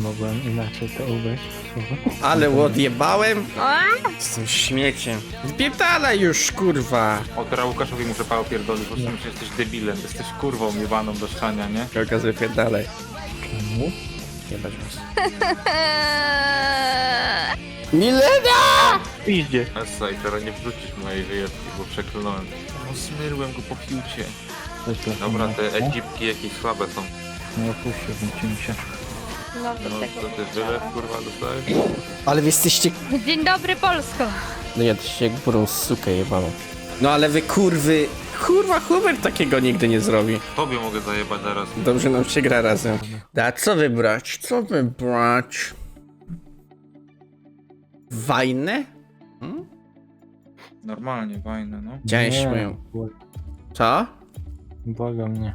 Mogłem inaczej to ubrać słowo. Ale odjebałem z tym śmieciem. Zbieptalaj już, kurwa. O, teraz Łukaszowi muszę pał pierdolić, bo myślę, że jesteś debilem, jesteś kurwą jebaną do szczania, nie? Kogo wypierdalaj. Czemu? Jebać was. Milena! Idzie. Essa i teraz nie wrzucisz mojej wyjebki, bo przeklnąłem. No smyrłem go po fiucie. Coś dla Dobra, te egipki jakieś słabe są. Nie opuścił, wrócimy się. No No tego. to ty wylew kurwa dostałeś? Ale wy jesteście... Dzień dobry Polsko. No jesteście jak burą sukę jebaną. No ale wy kurwy... Kurwa, Hubert takiego nigdy nie zrobi. Tobie mogę zajebać zaraz. Dobrze nam się gra razem. Da, co wybrać? Co wybrać? Wajnę? Hmm? Normalnie, fajne, no. Widzieliśmy Nie, ją. bł- Co? Błagam nie.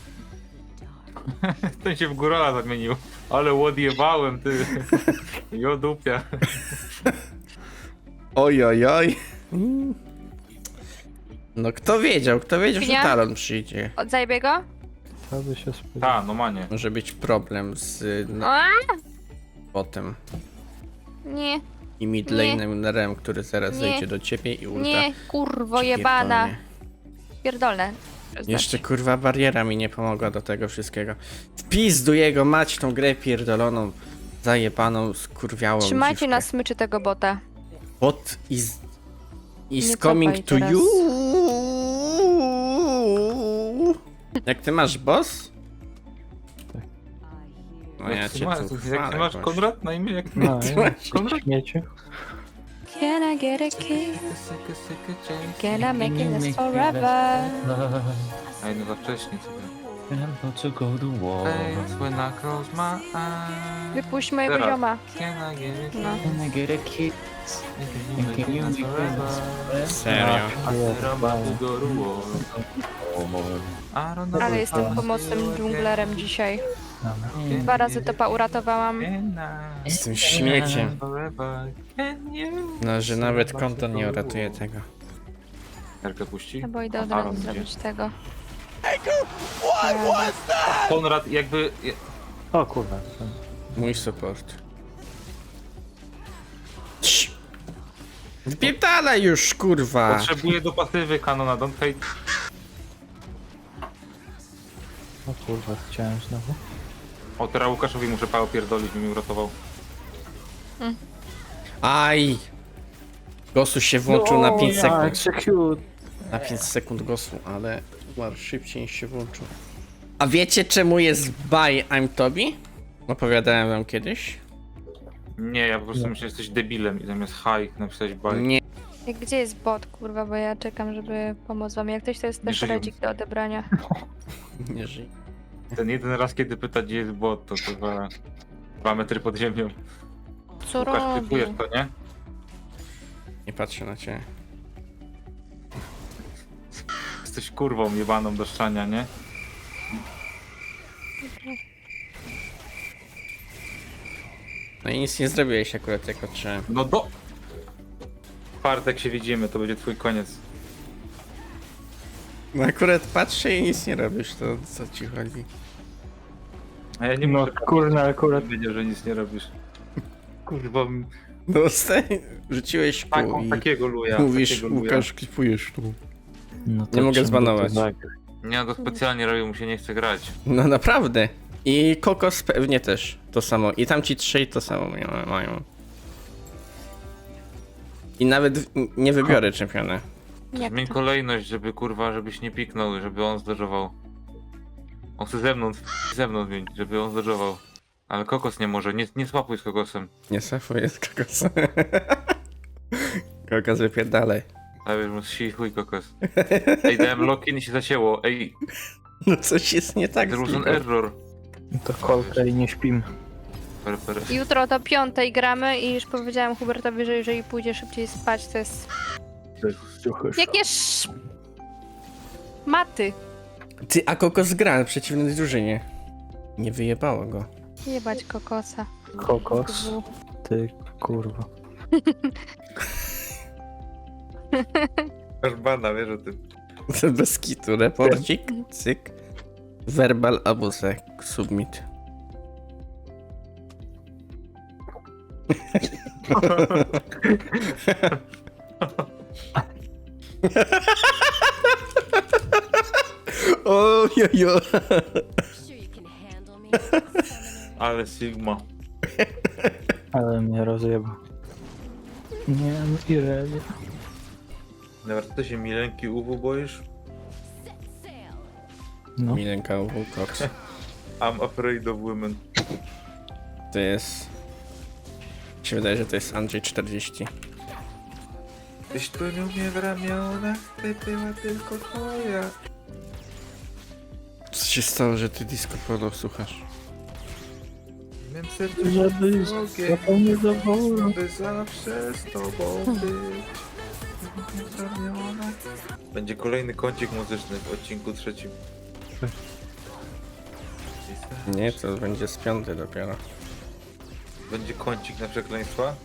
Ten się w górala zamienił. Ale odjebałem, ty. Jodupia. Oj, oj, oj. Mm. No kto wiedział, kto wiedział, że Świnia? talon przyjdzie. Od zajebie go? By się spodziewał? Ta, no manie. Może być problem z no, A! potem. Nie, I mid lanerem, który zaraz Nie. zejdzie do ciebie i ulta. nie, kurwo jebana. pierdolnie. Pierdolę. Jeszcze kurwa bariera mi nie pomogła do tego wszystkiego. Wpizdu jego mać tą grę pierdoloną, zajebaną, skurwiałą Trzymajcie dziwkę. na smyczy tego bota. Bot is, is Nie coming cofaj to teraz. you. Jak ty masz boss? No ja jak ty cię masz, tu jak ty chwalę masz. Konrad na imię? Jak No, Ty ja, masz- Konrad? śmieciu. Can I get a kiss? Can I make it last forever? Ej, no za wcześnie sobie. to go do war. Face when I close my eyes. Wypuść mojego Teraz. zioma. Can I get it? No. Can I get a kiss? Can you make it last forever. Serio? To to Ale jestem pomocnym dżunglerem dzisiaj. Dobra. Dwa razy topa uratowałam. Z tym śmieciem. No, że nawet konto nie uratuje tego. Erkę puści? No bo idę od Aaron razu idzie. zrobić tego. Konrad jakby... O kurwa. Mój support. Cii. Już, kurwa! Potrzebuję do pasywy kanona, don't hate. O kurwa, chciałem znowu. O, teraz Łukaszowi muszę pał pierdolić, mi uratował. Aj! Gosu się włączył na 5 sekund. Execute. Na 5 sekund gosu, ale umarł szybciej się włączył. A wiecie czemu jest by I'm Toby? Opowiadałem wam kiedyś? Nie, ja po prostu myślę, że jesteś debilem i zamiast high napisałeś baj. Nie. Jak Gdzie jest bot, kurwa, bo ja czekam, żeby pomóc wam. Jak ktoś to jest Nie też żyją. redzik do odebrania. Nie żyj. Ten jeden raz, kiedy pyta, gdzie jest bot, to chyba dwa metry pod ziemią. Co Łukasz, robi? to, nie? Nie patrzę na ciebie. Jesteś kurwą jebaną do szczania, nie? No i nic nie zrobiłeś akurat jak patrzyłem. No do... W czwartek się widzimy, to będzie twój koniec. No akurat patrzę i nic nie robisz, to co ci chodzi? A ja nie No muszę kurna, akurat wiedzieć, że nic nie robisz. Kurwa, m- No stań, rzuciłeś kół taką, i takiego luja. mówisz, takiego luja. Łukasz, klipujesz tu. No to Nie mogę zbanować. to. Nie, no to specjalnie robił, mu się nie chce grać. No naprawdę. I Kokos pewnie też to samo. I tamci trzej to samo mają. I nawet w- nie wybiorę czempiona. Jak Zmień to? kolejność, żeby kurwa, żebyś nie piknął, żeby on zdodżował. On chce ze mną, ze mną zmienić, żeby on zdodżował. Ale kokos nie może, nie, nie słapuj z kokosem. Nie safuję z Kokosa. Kokos wypierdalaj. A wiesz, mu si chuj kokos. Ej, dałem lock-in i się zacięło. Ej, No coś jest nie tak there z was an nim. error. No To kolkę i nie śpimy. Per, per. Jutro do piątej gramy i już powiedziałam Hubertowi, że jeżeli pójdzie szybciej spać, to jest... Jakie sz... Maty. Ty, a kokos gra w przeciwnej drużynie. Nie wyjebało go. Jebać kokosa. Kokos. Ty kurwa. Masz bana, wiesz o tym. Bez kitu, reporcik, cyk. Verbal abuse, submit. O, jo, jo. Sure you can handle me. Summoner. Ale Sigma. Ale mnie rozjebał. Nie, no Irelia. Nawet ty się Milenki UW boisz? Set sail. No. Milenka Cox. I'm afraid of women. To jest... Mi się wydaje, że to jest Andrzej 40. Tyś tu nie umie w ramionach, ty była tylko twoja. Co się stało, że ty disco polo słuchasz? W mym sercu Żeby ogień, zapomnieć zawołał. by zawsze z tobą być. W ramionach. Będzie kolejny kącik muzyczny w odcinku trzecim. Nie, to będzie z piąty dopiero. Będzie kącik na przekleństwa?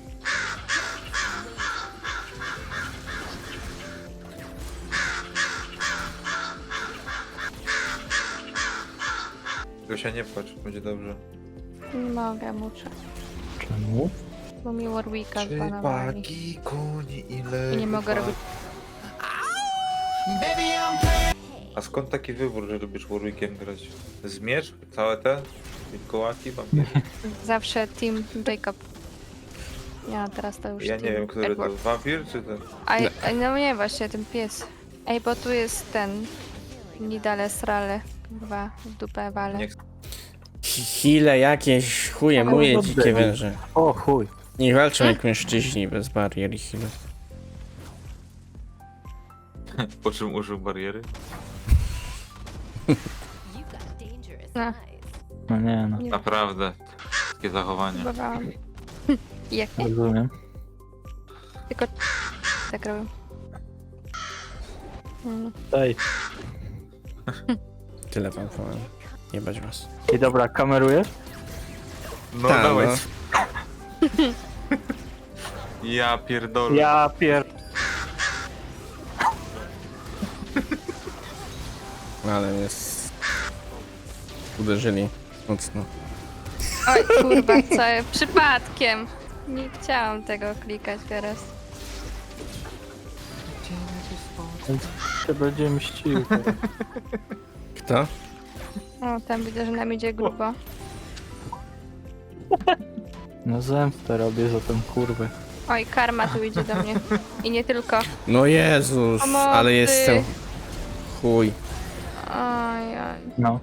Gosia nie płacz, będzie dobrze. Nie mogę, muszę. Czemu? Bo mi Warwicka zbanowali. Czybaki, koni i lewy. I nie mogę robić... A skąd taki wybór, że lubisz Warwickiem grać? Zmierz? Całe te? Wilkołaki? Wampiry? Zawsze Team Jacob. Ja teraz to już Ja nie team wiem, który to Edward. wampir czy ten? A, a no nie, właśnie ten pies. Ej, bo tu jest ten... Nidale srale. Kurwa, w dupę wale. Nie Chile jakieś, chuje, dobrze. dzikie węże. O chuj. Niech walczą jak mężczyźni bez barier i chile. Po czym użył bariery? You got dangerous eyes. No nie no. Nie Naprawdę. Takie zachowanie. próbowałam. Jak nie? Rozumiem. Tylko tak robię. Mm. Ej. Tyle wam powiem. Jebać was. I dobra, kamerujesz? No Ta, dawaj. no. Ja pierdolę. Ja pier... No ale mnie s- uderzyli mocno. Oj, kurwa, co? ja- Przypadkiem. Nie chciałam tego klikać teraz. się będzie mścił. Kto? O, tam widzę, że nam idzie grubo. No zemstę robię za tą kurwę. Oj, karma tu idzie do mnie. I nie tylko. No Jezus, Pomocy. ale jestem... Chuj. Oj, oj. No.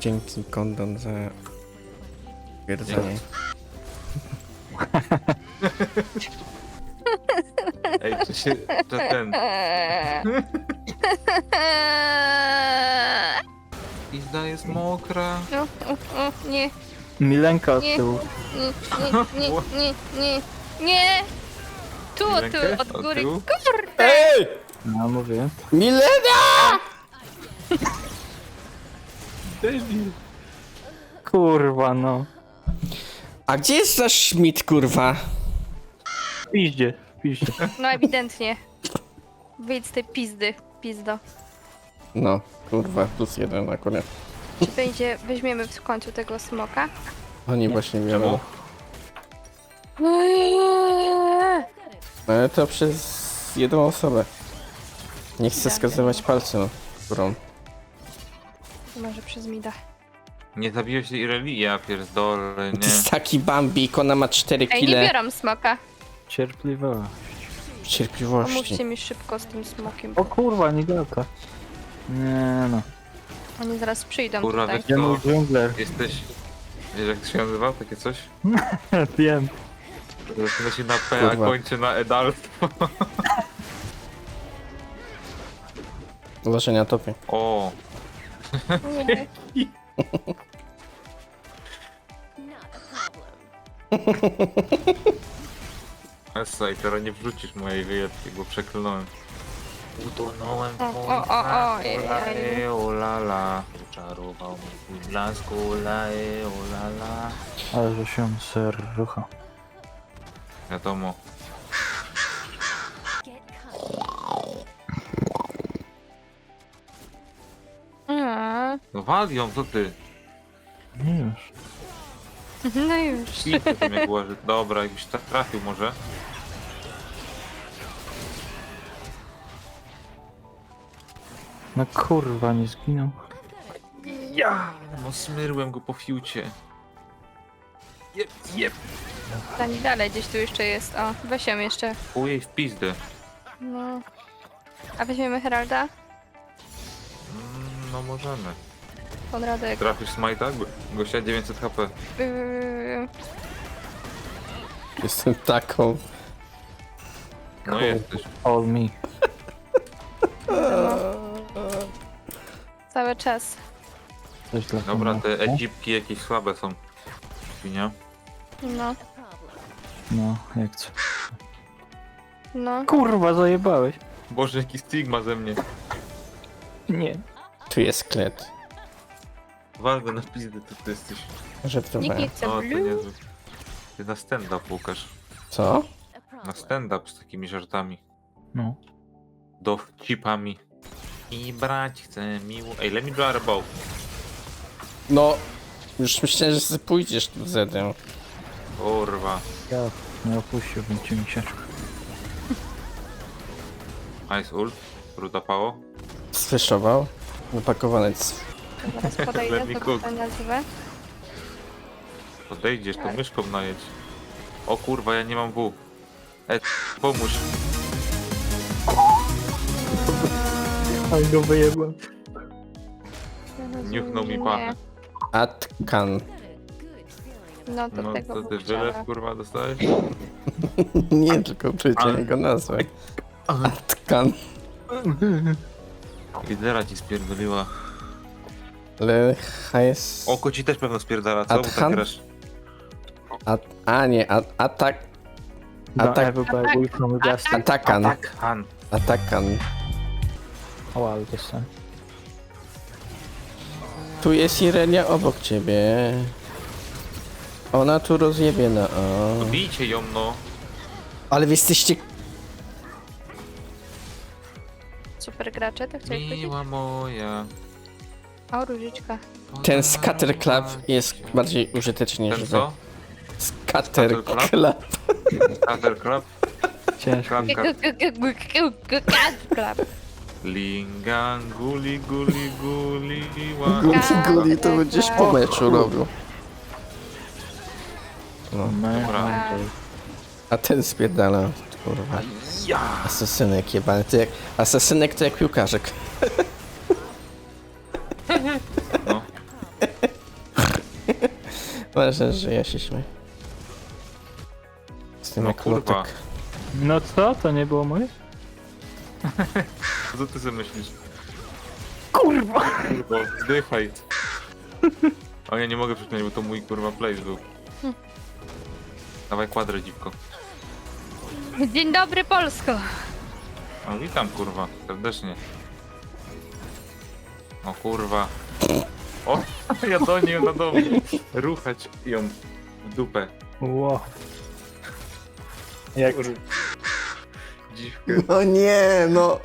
Dzięki kondon za... Twierdzenie. Ej, czy się... To ten... Pizda jest mokra. No, o, o, nie, Milenka od Nie. tyłu. nie, nie, nie, nie, nie. Tu, tu, Rękę? od Od góry. tyłu? Kurde! Ej! No mówię. Milena! Kurwa no. A gdzie jest nasz Schmidt, kurwa? W piździe, w piździe. No ewidentnie. Wyjdź z tej pizdy, pizdo. No, kurwa, plus jeden akurat. Czy będzie, weźmiemy w końcu tego smoka? Oni właśnie biorą. No ale to przez jedną osobę. Nie chcę skazywać palcem, którą. Może przez mida. Nie zabiłeś Ireli? Ja pierdolę, To nie. jest taki Bambik, ona ma 4 Ej, nie kile biorą smoka. Cierpliwość. Cierpliwości. Pomóżcie mi szybko z tym smokiem. O kurwa, nie gata. Nie no. Oni zaraz przyjdą Kurwa, tutaj. wiesz Ja co? mój dżungler. Jesteś... Wiesz jak to się nazywa? Takie coś? Wiem. Zaczyna się na P, a Kurwa. kończy na edalstwo. Na topie. O, Nie. Essa, i teraz nie wrzucisz mojej wyjedki, bo przeklnąłem. Utonąłem w O, o, o, o, ej, mi twój blasku, lae, o la la. Ale że się ser rucha. Wiadomo. Get comfy. Mm, No wal ją, co ty? Nie już. No już. Kilka jak łaży. Dobra, jakbyś tak trafił może. No kurwa, nie zginął. Ja! No smyrłem go po fiucie. Jep, jep. Tam dalej gdzieś tu jeszcze jest. O, weź ją jeszcze. Ujej w pizdę. No. A weźmiemy Heralda? Mm, No możemy. Konradek. Trafisz smajta? Go- Gościa 900 HP. Yy, Jestem taką. No jesteś. All me. cały czas. Coś dla Dobra, te pomocy. ecipki jakieś słabe są. Świnia. No, No, jak co. no. Kurwa, zajebałeś. Boże, jaki stigma ze mnie. Nie. Tu jest klet. Walgę na pizdę, to ty jesteś. Żartowałem. chce O, to blue. niezły. Ty na stand-up Łukasz. Co? A Na stand-up z takimi żartami. No. Dowcipami. I brać chcę miło... Ej, let me draw a bow. No, już myślałem, że sobie pójdziesz tu zedę. Kurwa. Ja nie opuściłbym ci misiaczku. Ice ult. Ruda pało. C- Zaraz podejdę, Let me to cook. to nazwę. Podejdziesz, to myszką najedź. O kurwa, ja nie mam W. E, pomóż. Ale go wyjebłem. Niuchnął mi pachę. Atkan. No to No tego to ty wylew chciała. kurwa dostałeś? Nie, tylko powiedziałem jego nazwę. Atkan. Lidera ci spierdoliła. Ale hajs... Oko ci też pewno spierdala, co? Bo tak Adhan? grasz. At, a nie, a, atak. No, Atak. everybody will the blast. Atakan. Tak, Han. Atakan. O, ale dostałem. Tu jest Irelia obok ciebie. Ona tu rozjebie na o. Bijcie ją, no. Ale wy jesteście... Super gracze, tak chciałeś powiedzieć? Miła moja. O, różyczka. Ten scatter club jest bardziej użyteczny Ten niż co? Scatter Scatter club? club. Scatter Club? Ciężko. Klatka. Klap. Lingan, guli, guli, guli, ła. Guli, guli, to będziesz po meczu robił. Man, Dobra. man, A ten spierdala. Kurwa. Asasynek jebany. To jak... Asasynek to jak piłkarzek. No. Ważne, że ja się śmieję. Z tym No jak kurwa. lotek. No co? To nie było moje? Co ty sobie myślisz? Kurwa! Kurwa, zdychaj. O, ja nie mogę przypomnieć, bo to mój kurwa place był. Dawaj kwadrę, dziwko. Dzień dobry, Polsko! O, witam kurwa, serdecznie. O kurwa. O, ja do niej na dom. Ruchać ją w dupę. Wow. Jak Dziwkę. No nie, no.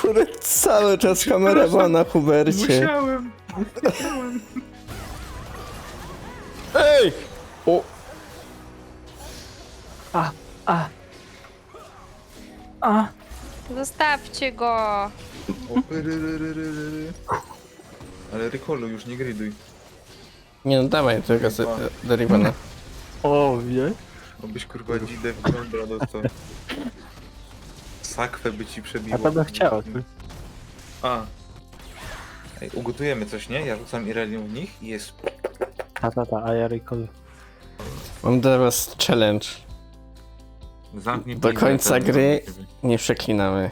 Kurde, cały czas kamera była na Hubercie. Musiałem. Ej! O, A, a. A. Zostawcie go! Ale Rykolu już nie griduj. nie no dawaj tego z- do Ribana. O, widziałeś? Obyś kurwa dzidę w głębra dostał. Sakwę by ci przebiło. A to bym chciał. A. Ej, ugotujemy coś, nie? Ja rzucam Irelium w nich i jest... Ta, ta, ta, a ja recall. Mam dla was challenge. Zamknij Do pizdę, końca ten- gry nie przeklinamy.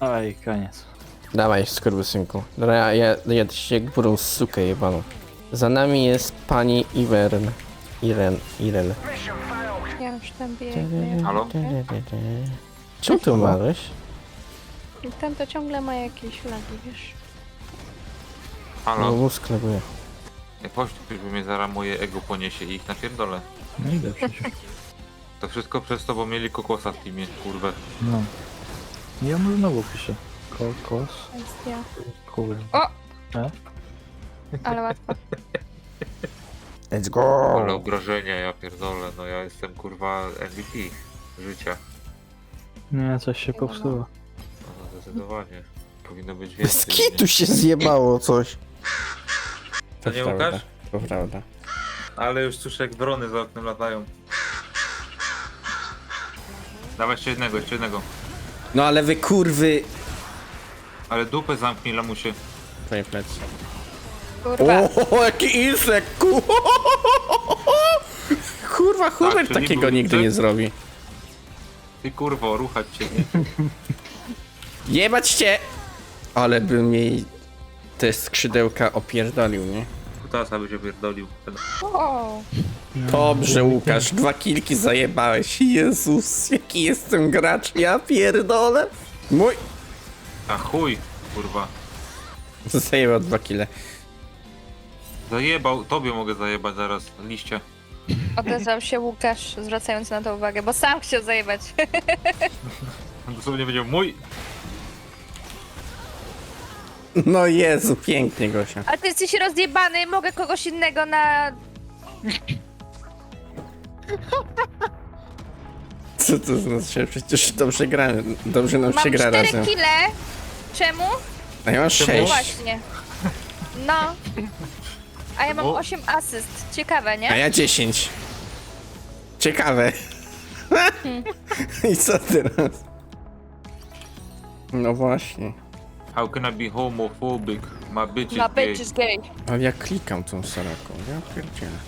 Oj, koniec. Dawaj, skurwysynku. Dobra, ja, ja, ja się górą sukę jebaną. Za nami jest pani Iwern. Iren, Irel. Ja już tam biegnę. Halo? Czemu tu umarłeś? Ten to ciągle ma jakieś lagi, wiesz. No Halo? mózg. Jak chodź, ktoś by mnie zaraz moje ego poniesie i ich napierdolę. No idę przecież. To wszystko przez to, bo mieli kokosa w teamie, kurwę. No. Ja mu znowu piszę. Kokos. Jest ja. Kurde. O! E? Ale łatwo. Let's go! Ale obrażenia, ja pierdolę, no ja jestem kurwa MVP życia. Nie, coś się popsuło. No zdecydowanie. Powinno być więcej. kitu się zjebało coś. To nie Łukasz? To prawda. Ale już słyszę jak drony za oknem latają. Dawaj jeszcze jednego, jeszcze jednego. No ale wy kurwy... Ale dupę zamknij lamusie. Twoje plecy. Kurwa. O, jaki insekt! ku- Kurwa, Hubert czyli takiego był nigdy insekt? nie zrobi. Ty kurwo, ruchać cię, nie? Jebać cię! Ale bym jej te skrzydełka opierdolił, nie? Kutasa by się pierdolił. O! Dobrze, Łukasz, dwa kilki zajebałeś. Jezus, jaki jestem gracz, ja pierdolę. Mój... A chuj, kurwa. Zajebał dwa kile. Zajebał, tobie mogę zajebać zaraz, liście. Odezwał się Łukasz, zwracając na to uwagę, bo sam chciał zajebać. Dosłownie będzie mój. No Jezu, pięknie, Gosia. Ale ty jesteś rozjebany, mogę kogoś innego na... Co to znaczy? Przecież dobrze gramy, dobrze nam Mam się gra cztery razem. kile. Czemu? A ja mam No sześć. właśnie. No. A ja mam O. 8 asyst. Ciekawe, A nie? ja 10. Ciekawe. I co teraz? No właśnie. How can I be homophobic? My bitch is Ma gay. bitch is gay. Ale ja klikam tą saraką, ja pierdzielę.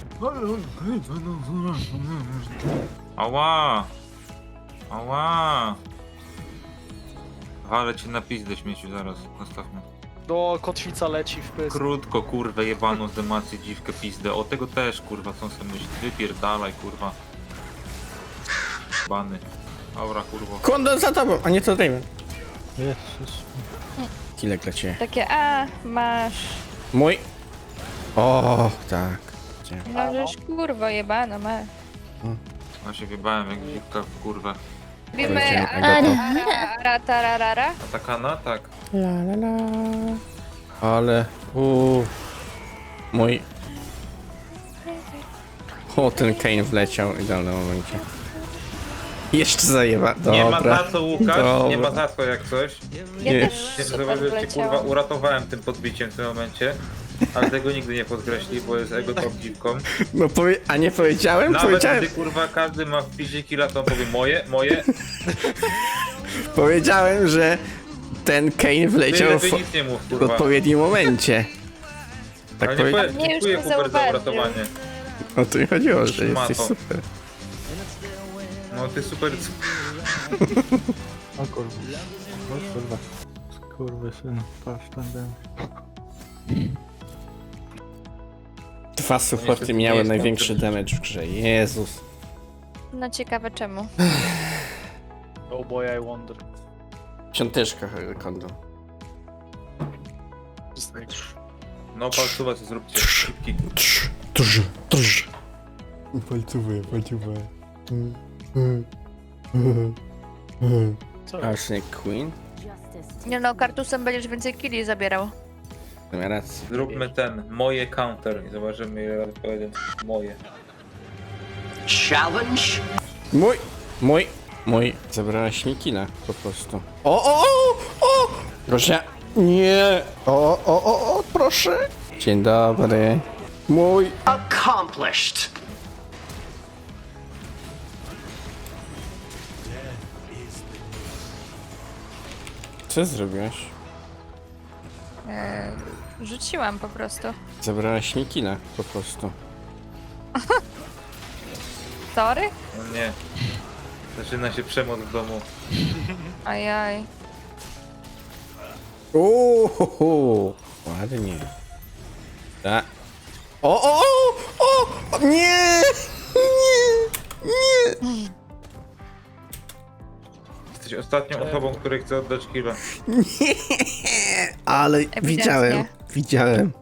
Ała! Ała! Walę cię na pizdę śmieciu zaraz, nastawmy. Do kotwica leci w pysk. Krótko, kurwę, jebaną z demacji, dziwkę, pizdę. O tego też, kurwa, co sobie myśli. Wypierdalaj, kurwa. Bany. Dobra, kurwo. Kondon za tobą, a nie to Draven. Jezus. Kile dla ciebie. Takie, a, masz. Mój. O, tak. Gdzie? No żeż kurwo jebana, ma. Ja się wybałem jak dziwka, kurwa. Robimy Powiedziałem, ara, Agato. ara, ara, tararara. Atakana? Tak. La la la. Ale. Uuu. Mój. O, ten Kane wleciał w idealnym momencie. Jeszcze zajeba. Dobra. Nie ma za co, Łukasz, nie ma Dobra. za co jak coś. Ja Nie. też Nie super że cię kurwa wleciałam. uratowałem tym podbiciem w tym momencie. Ale tego nigdy nie podkreśli, bo jest ego top dziwką. No powie... A nie powiedziałem? Nawet powiedziałem. gdy kurwa każdy ma w pizie killa, to on powie moje, moje. Powiedziałem, że ten Kane wleciał w, nic nie mów, w kurwa. odpowiednim momencie. Tak Ale nie powie... powiem, Mnie już dziękuję nie Hubert za zauważył. uratowanie. O to mi chodziło, że Szmato. jesteś super. No ty super... O kurwa. O kurwa. Kurwa synu. Patrz tam ten. Dwa supporty nie miały największy damage w grze. Jezus. No ciekawe czemu. Oh boy, I wonder. Piąteczka kondom. No palcuwa co zróbcie. Szybki. Trz, trz, trz. Palcówę, palcówę. Co? Arsenic Queen? Nie no, kartusem będziesz więcej killi zabierał. Rację. Zróbmy ten, moje counter i zobaczymy ile razy powiem moje. Mój, mój, mój. Zabrałaś mi killa po prostu. O, o, o, o! Proszę. Nie. O, o, o, o, proszę. Dzień dobry. Mój. accomplished. Co zrobiłaś? Eee, rzuciłam po prostu. Zabrałaś mi killa po prostu. Sorry? No nie. Zaczyna się przemoc w domu. Ajaj. Uuu, ładnie. Tak. O, o, o, o, nie, Jesteś ostatnią osobą, której chcę oddać killa. Ale Ewidentnie. widziałem, widziałem.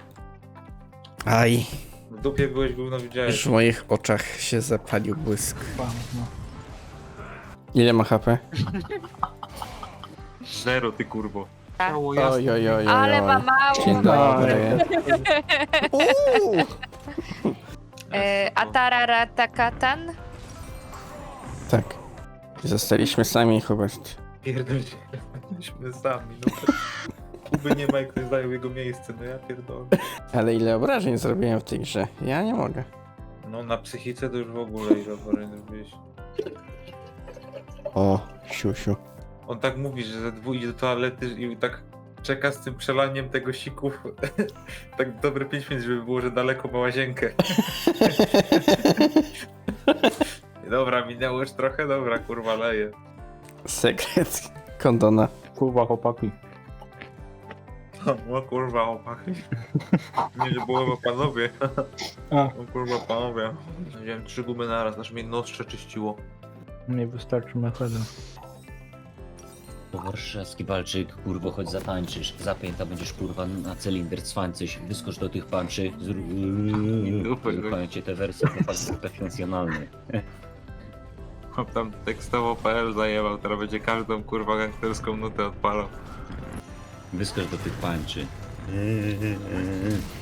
Aj, W dupie byłeś, gówno już widziałeś. w moich oczach się zapalił błysk. No. Ile ma HP? Zero, ty kurwo. Tak. Ciało Oj, jasne. oj, oj, oj, Ale ma oj. mało. Dzień dobry. Uuu. E, Atarara Takatan. Tak. Zostaliśmy sami, Hubert. Pierdol się. Jesteśmy sami, no. Kuby nie ma, jak ktoś zajął jego miejsce, no ja pierdolę. Ale ile obrażeń zrobiłem w tej grze? Ja nie mogę. No na psychice to już w ogóle ile obrażeń zrobiłeś. O, siusiu. On tak mówi, że ze dwóch idzie do toalety i tak czeka z tym przelaniem tego sików tak dobre 5 minut, żeby było, że daleko ma łazienkę. dobra, minęło już trochę, dobra, kurwa, leje. Sekret kondona. Kurwa, chłopaki. O kurwa, opachy. Nie, że było panowie. A. O kurwa, panowie. Wziąłem trzy gumy naraz, aż mnie nostrze czyściło. Nie wystarczy metoda. Warszawski walczyk, kurwo, chodź zatańczysz. Zapęta będziesz kurwa na cylinder cwańcyś. Wyskocz do tych panczy. Zrób... dupy. Cię te wersje profesjonalne. Chłop tam tekstowo.pl zajebał, teraz będzie każdą kurwa gangsterską nutę odpalał. Wyskocz do tych panczy.